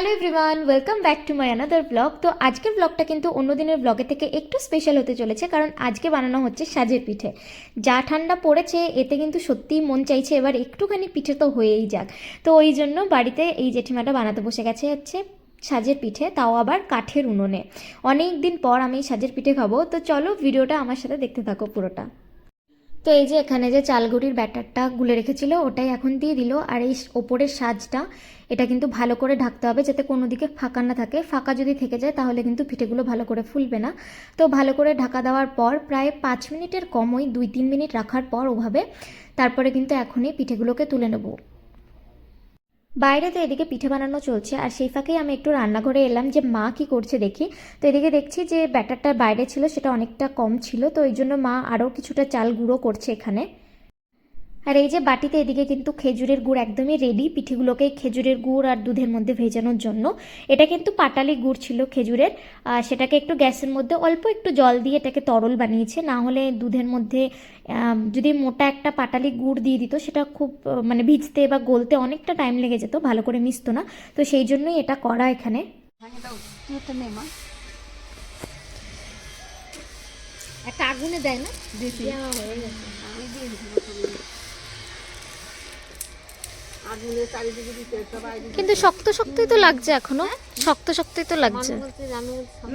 Hello everyone welcome back to my another blog তো আজকের ব্লগটা কিন্তু অন্য দিনের ব্লগের থেকে একটু স্পেশাল হতে চলেছে, কারণ আজকে বানানো হচ্ছে সাজের পিঠে। যা ঠান্ডা পড়েছে, এতে কিন্তু সত্যিই মন চাইছে এবার একটুখানি পিঠে তো হয়েই যাক। তো ওই জন্য বাড়িতে এই জেঠিমাটা বানাতে বসে গেছে হচ্ছে সাজের পিঠে, তাও আবার কাঠের উনুনে। অনেক দিন পর আমি সাজের পিঠে খাব, তো চলো ভিডিওটা আমার সাথে দেখতে থাকো পুরোটা। তো এই যে এখানে যে চালগুড়ির ব্যাটারটা গুলে রেখেছিল, ওটাই এখন দিয়ে দিল। আর এই ওপরের সাজটা, এটা কিন্তু ভালো করে ঢাকতে হবে যাতে কোনো দিকে ফাঁকা না থাকে। ফাঁকা যদি থেকে যায়, তাহলে কিন্তু পিঠেগুলো ভালো করে ফুলবে না। তো ভালো করে ঢাকা দেওয়ার পর প্রায় পাঁচ মিনিটের কম ওই দুই তিন মিনিট রাখার পর ওভাবে, তারপরে কিন্তু এখনই পিঠেগুলোকে তুলে নেব। বাইরে তো এদিকে পিঠে বানানো চলছে, আর সেই ফাঁকেই আমি একটু রান্নাঘরে এলাম যে মা কি করছে দেখি। তো এদিকে দেখছি যে ব্যাটারটা বাইরে ছিল, সেটা অনেকটা কম ছিল, তো এই জন্য মা আরও কিছুটা চাল গুঁড়ো করছে এখানে। আর এই যে বাটিতে এদিকে কিন্তু খেজুরের গুড় একদমই রেডি পিঠেগুলোকে খেজুরের গুড় আর দুধের মধ্যে ভেজানোর জন্য। এটা কিন্তু পাটালি গুড় ছিল খেজুরের আর সেটাকে একটু গ্যাসের মধ্যে অল্প একটু জল দিয়ে এটাকে তরল বানিয়েছে না হলে দুধের মধ্যে যদি মোটা একটা পাটালি গুড় দিয়ে দিত সেটা খুব মানে ভিজতে বা গলতে অনেকটা টাইম লেগে যেত ভালো করে মিশতো না। তো সেই জন্যই এটা করা এখানে। একটা আগুনে দেয় না? আগুনে চারিদিকে দিতে সবাই দিতে। কিন্তু শক্ত শক্তই তো লাগছে এখনও। শক্ত শক্তই তো লাগছে।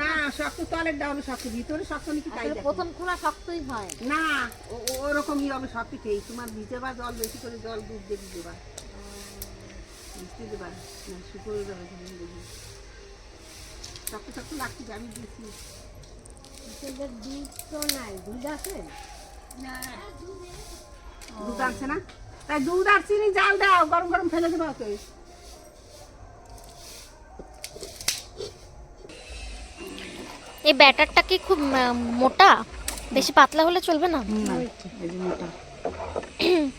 না শক্ত তলের ডাউন শক্ত ভিতরে শক্ত নাকি তাই প্রথম খোলা শক্তই হয়। না ওরকমই হবে সব পিঠেই তোমার ভিজে বা জল বেশি করে জল দুধ দিয়ে দেবা মিষ্টি দেবা? না শুকনো শক্ত শক্ত লাগছে আমি দিচ্ছি দুধ তো নাই। দুধ আছে? না। দুধ আনছে না? তাই দুধ আর চিনি জাল দাও গরম গরম ফেলে দেবা ওকে এই ব্যাটারটা কি খুব মোটা? বেশি পাতলা হলে চলবে না?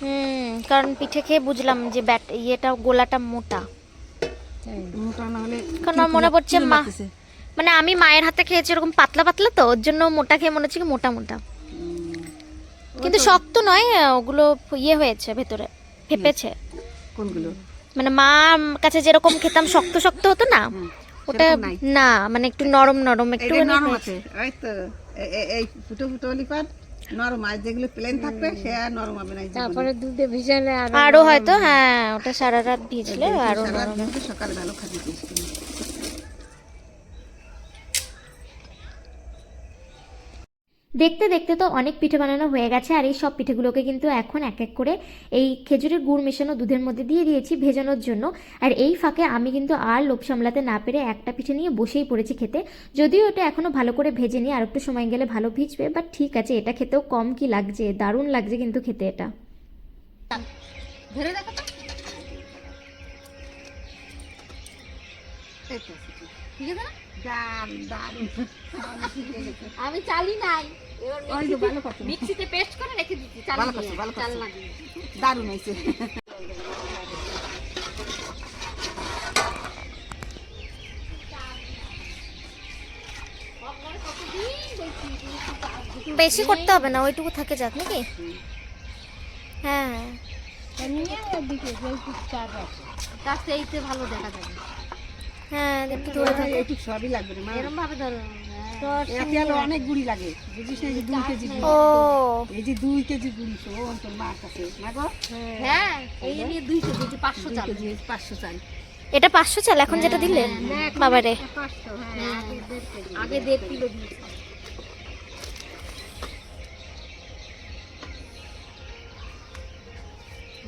হুম কারণ পিঠে খেয়ে বুঝলাম যে ব্যাট ইয়েটা গোলাটা মোটা। মোটা না হলে কারণ আমার মনে পড়ছে মা মানে আমি মায়ের হাতে খেয়েছি এরকম পাতলা পাতলা তো ওর জন্য মোটা খেয়ে মনে হচ্ছে কি মোটা মোটা। কিন্তু শক্ত নয় ওগুলো ইয়ে হয়েছে ভেতরে ফেপেছে। কোনগুলো? মানে মা কাছে যেরকম খেতাম শক্ত শক্ত হতো না ওটা না মানে একটু নরম নরম একটু নরম আছে এই তো এই ফুটো ফুটো লিপার নরম আর যেগুলো প্লেন থাকবে সে আর নরম হবে না। তারপরে দুধে ভিজালে আরও হয়তো হ্যাঁ ওটা সারা রাত ভিজলে আরও সকালে ভালো খাবি দেখতে দেখতে তো অনেক পিঠে বানানো হয়ে গেছে, আর এই সব পিঠেগুলোকে কিন্তু এখন এক এক করে এই খেজুরের গুড় মেশানো দুধের মধ্যে দিয়ে দিয়েছি ভেজানোর জন্য। আর এই ফাঁকে আমি কিন্তু আর লোভ সামলাতে না পেরে একটা পিঠে নিয়ে বসেই পড়েছি খেতে। যদিও এটা এখনও ভালো করে ভেজে নিই আর একটু সময় গেলে ভালো ভিজবে বাট ঠিক আছে, এটা খেতেও কম কি লাগছে, দারুণ লাগছে কিন্তু খেতে এটা। ঠিক আছে। আমি চালি নাই। মিক্সিতে পেস্ট করে রেখে দিচ্ছি। দারুণ হয়েছে। বেশি করতে হবে না ওইটুকু থাকে যাক নাকি? হ্যাঁ। এইতে ভালো দেখা যাবে। হ্যাঁ একটু ধরে থাকে এইটুকু সবই লাগবে রে এরকম ভাবে ধরো এতে আলো অনেক গুড়ি লাগে। বুঝিস না এই যে দুই কেজি গুড়ি। ও। এই যে দুই কেজি গুড়ি শোন তোর মার কাছে। না গো? হ্যাঁ। এই নিয়ে দুই কেজি যে পাঁচশো দুই চাল। পাঁচশো চাল। এটা পাঁচশো চাল এখন যেটা দিলেন? বাবারে। হ্যাঁ আগে দেড় কিলো দিয়েছি।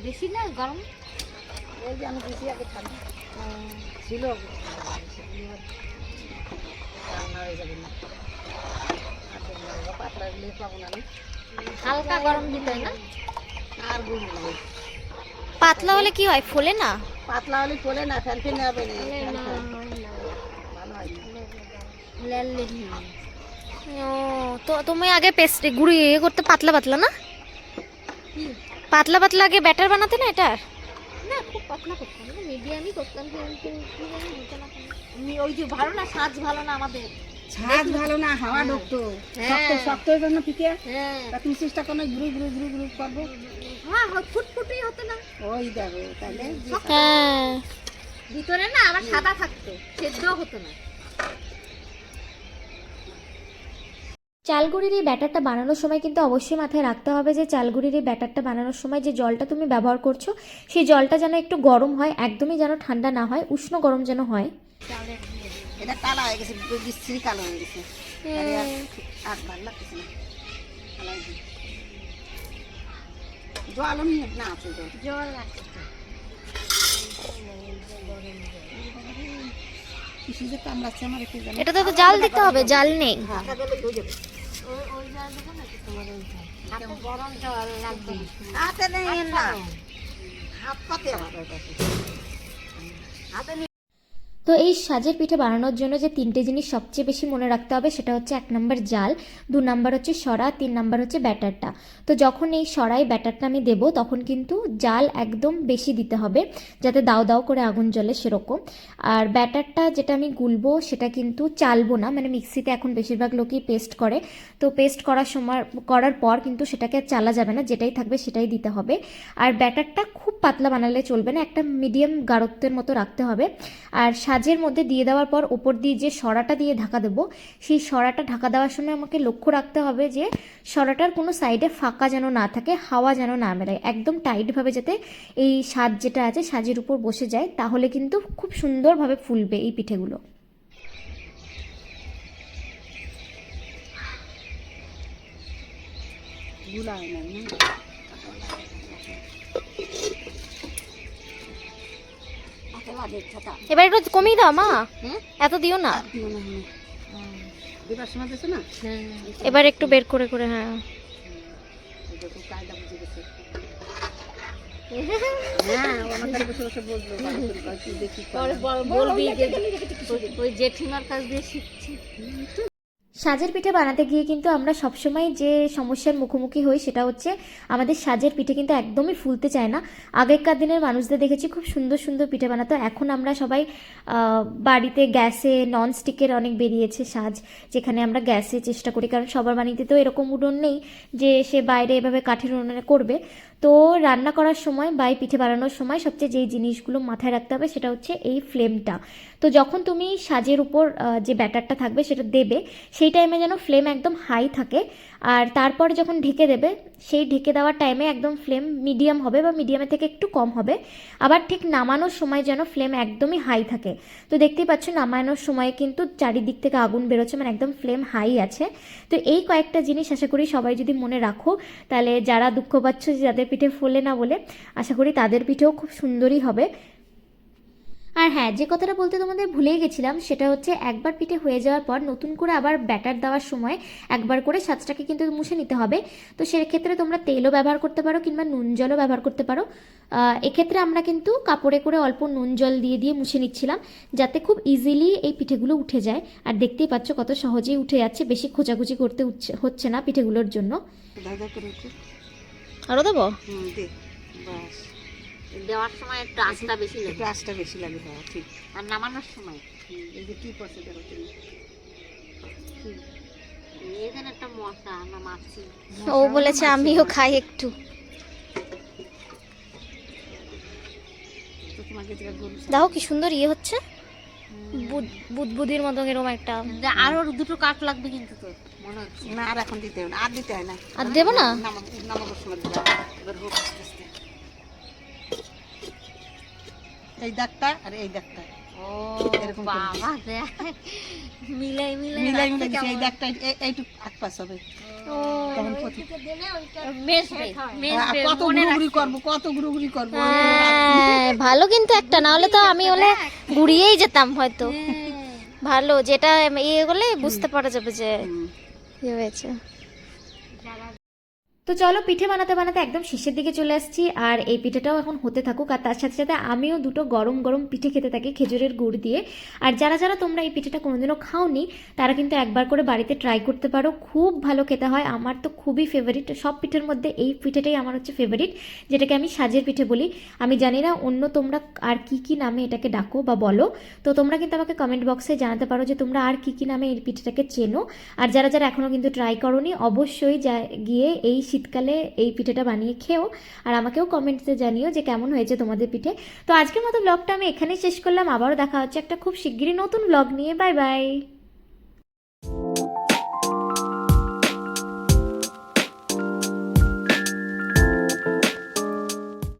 বেশি না গরম? এই যে আমি বেশি আগে ঠান্ডা ছিল রান্না হয়ে যাবে না। পাতলা দিলে পাবো না হালকা গরম দিতে হয় না? আর গুড় পাতলা হলে কি হয়? ফোলে না? পাতলা হলে ফোলে না ফ্যান ফ্যান হবে না। ভালো হয় ও তো তুমি আগে পেস্ট গুঁড়ি ইয়ে করতে পাতলা পাতলা না? পাতলা পাতলা আগে ব্যাটার বানাতে না এটার না খুব পাতলা করতাম মিডিয়ামই করতাম কিন্তু হতো না আমি ওই যে ভালো না সাজ ভালো না আমাদের। ছাদ ভালো না হাওয়া ঢুকতো। হ্যাঁ। শক্ত শক্ত হয়ে হ্যাঁ। তা তুমি চেষ্টা করো ঘুরু ঘুরু ঘুরু ঘুরু করব। হ্যাঁ ফুটফুটই হতো না। ওই দেখো তাহলে হ্যাঁ। ভিতরে না আবার সাদা থাকতো সেদ্ধ হতো না। চালগুড়ির এই ব্যাটারটা বানানোর সময় কিন্তু অবশ্যই মাথায় রাখতে হবে যে চালগুড়ির এই ব্যাটারটা বানানোর সময় যে জলটা তুমি ব্যবহার করছ সেই জলটা যেন একটু গরম হয় একদমই যেন ঠান্ডা না হয় উষ্ণ গরম যেন হয়। এটা কালো হয়ে গেছে বিশ্রী কালো হয়ে আর ভালো লাগতেছে না। হয়ে না। আছে জল। আছে তো। জাল দিতে হবে জাল নেই। হাতে নেই না। হাত পাতে আমার হাতে তো এই সাজের পিঠে বানানোর জন্য যে তিনটে জিনিস সবচেয়ে বেশি মনে রাখতে হবে সেটা হচ্ছে এক নম্বর জাল, দু নম্বর হচ্ছে সরা, তিন নম্বর হচ্ছে ব্যাটারটা। তো যখন এই সরাই ব্যাটারটা আমি দেবো, তখন কিন্তু জাল একদম বেশি দিতে হবে, যাতে দাও দাও করে আগুন জ্বলে সেরকম। আর ব্যাটারটা যেটা আমি গুলবো, সেটা কিন্তু চালবো না মানে মিক্সিতে এখন বেশিরভাগ লোকই পেস্ট করে। তো পেস্ট করার সময়, করার পর কিন্তু সেটাকে চালা যাবে না, যেটাই থাকবে সেটাই দিতে হবে। আর ব্যাটারটা খুব পাতলা বানালে চলবে না, একটা মিডিয়াম গাঢ়ত্বের মতো রাখতে হবে। আর সাজের মধ্যে দিয়ে দেওয়ার পর ওপর দিয়ে যে সরাটা দিয়ে ঢাকা দেবো, সেই সরাটা ঢাকা দেওয়ার সময় আমাকে লক্ষ্য রাখতে হবে যে সরাটার কোনো সাইডে ফাঁকা যেন না থাকে, হাওয়া যেন না মেলায় একদম টাইটভাবে যাতে এই সাজ যেটা আছে সাজের উপর বসে যায়, তাহলে কিন্তু খুব সুন্দরভাবে ফুলবে এই পিঠেগুলো। গুলা এবার একটু কমিয়ে দাও মা? এত দিও না হ্যাঁ এবার একটু বের করে করে হ্যাঁ হ্যাঁ বলব ওই জেঠিমার কাছ দিয়ে শিখছি সাজের পিঠে বানাতে গিয়ে কিন্তু আমরা সবসময় যে সমস্যার মুখোমুখি হই সেটা হচ্ছে আমাদের সাজের পিঠে কিন্তু একদমই ফুলতে চায় না। আগেকার দিনের মানুষদের দেখেছি খুব সুন্দর সুন্দর পিঠে বানাতো। এখন আমরা সবাই বাড়িতে গ্যাসে নন স্টিকের অনেক বেরিয়েছে সাজ, যেখানে আমরা গ্যাসে চেষ্টা করি। কারণ সবার বাড়িতে তো এরকম উডন নেই যে সে বাইরে এভাবে কাঠের উনুনে করবে। তো রান্না করার সময় বা পিঠে বানানোর সময় সবচেয়ে যেই জিনিসগুলো মাথায় রাখতে হবে সেটা হচ্ছে এই ফ্লেমটা। তো যখন তুমি সাজের উপর যে ব্যাটারটা থাকবে সেটা দেবে, সেই টাইমে যেন ফ্লেম একদম হাই থাকে। আর তারপর যখন ঢেকে দেবে, সেই ঢেকে দেওয়ার টাইমে একদম ফ্লেম মিডিয়াম হবে বা মিডিয়ামের থেকে একটু কম হবে। আবার ঠিক নামানোর সময় যেন ফ্লেম একদমই হাই থাকে। তো দেখতেই পাচ্ছ নামানোর সময় কিন্তু চারিদিক থেকে আগুন বেরোচ্ছে মানে একদম ফ্লেম হাই আছে। তো এই কয়েকটা জিনিস আশা করি সবাই যদি মনে রাখো, তাহলে যারা দুঃখ পাচ্ছ যে যাদের পিঠে ফোলে না বলে, আশা করি তাদের পিঠেও খুব সুন্দরই হবে। আর হ্যাঁ যে কথাটা বলতে তোমাদের ভুলেই গেছিলাম সেটা হচ্ছে একবার পিঠে হয়ে যাওয়ার পর নতুন করে আবার ব্যাটার দেওয়ার সময় একবার করে সাজটাকে কিন্তু মুছে নিতে হবে। তো সেক্ষেত্রে তোমরা তেলও ব্যবহার করতে পারো কিংবা নুন জলও ব্যবহার করতে পারো। এক্ষেত্রে আমরা কিন্তু কাপড়ে করে অল্প নুন জল দিয়ে দিয়ে মুছে নিচ্ছিলাম যাতে খুব ইজিলি এই পিঠেগুলো উঠে যায়। আর দেখতেই পাচ্ছ কত সহজেই উঠে যাচ্ছে বেশি খোঁচাখুচি করতে হচ্ছে না পিঠেগুলোর জন্য। আরও দেবো? বাস। দেওয়ার সময় একটু আঁচটা বেশি লাগে। একটু আঁচটা বেশি লাগে হ্যাঁ ঠিক। আর নামানোর সময়। এই যে কি করছে দেখো তুমি? এখানে একটা মশা আমরা ও বলেছে আমিও খাই একটু। দেখো কি সুন্দর ইয়ে হচ্ছে। বুদবুদির মতো এরকম একটা। আরও দুটো কাঠ লাগবে কিন্তু তোর মনে হচ্ছে। না আর এখন দিতে হবে না আর দিতে হয় না। আর দেবো না? নামা- নামানোর সময় এবার হোক আস্তে আস্তে। এই দাগটা আর এই দাগটা। মিলাই মিলাই মিলাই এই এইটুকু হবে। হ্যাঁ। ভালো কিন্তু একটা না হলে তো আমি হলে ঘুরিয়েই যেতাম হয়তো। ভালো যেটা ইয়ে করলে বুঝতে পারা যাবে যে। ইয়ে হয়েছে। তো চলো পিঠে বানাতে বানাতে একদম শেষের দিকে চলে আসছি, আর এই পিঠেটাও এখন হতে থাকুক, আর তার সাথে সাথে আমিও দুটো গরম গরম পিঠে খেতে থাকি খেজুরের গুড় দিয়ে। আর যারা যারা তোমরা এই পিঠেটা কোনোদিনও খাওনি, তারা কিন্তু একবার করে বাড়িতে ট্রাই করতে পারো, খুব ভালো খেতে হয়, আমার তো খুবই ফেভারিট সব পিঠের মধ্যে এই পিঠেটাই আমার হচ্ছে ফেভারিট যেটাকে আমি সাজের পিঠে বলি। আমি জানি না অন্য তোমরা আর কি কি নামে এটাকে ডাকো বা বলো, তো তোমরা কিন্তু আমাকে কমেন্ট বক্সে জানাতে পারো যে তোমরা আর কি কি নামে এই পিঠেটাকে চেনো। আর যারা যারা এখনও কিন্তু ট্রাই করোনি, অবশ্যই যা গিয়ে এই শীতকালে এই পিঠেটা বানিয়ে খেও আর আমাকেও কমেন্টসে জানিও যে কেমন হয়েছে তোমাদের পিঠে। তো আজকের মতো ব্লগটা আমি এখানেই শেষ করলাম। আবারও দেখা হচ্ছে একটা খুব শিগগিরই নতুন ব্লগ নিয়ে। Bye bye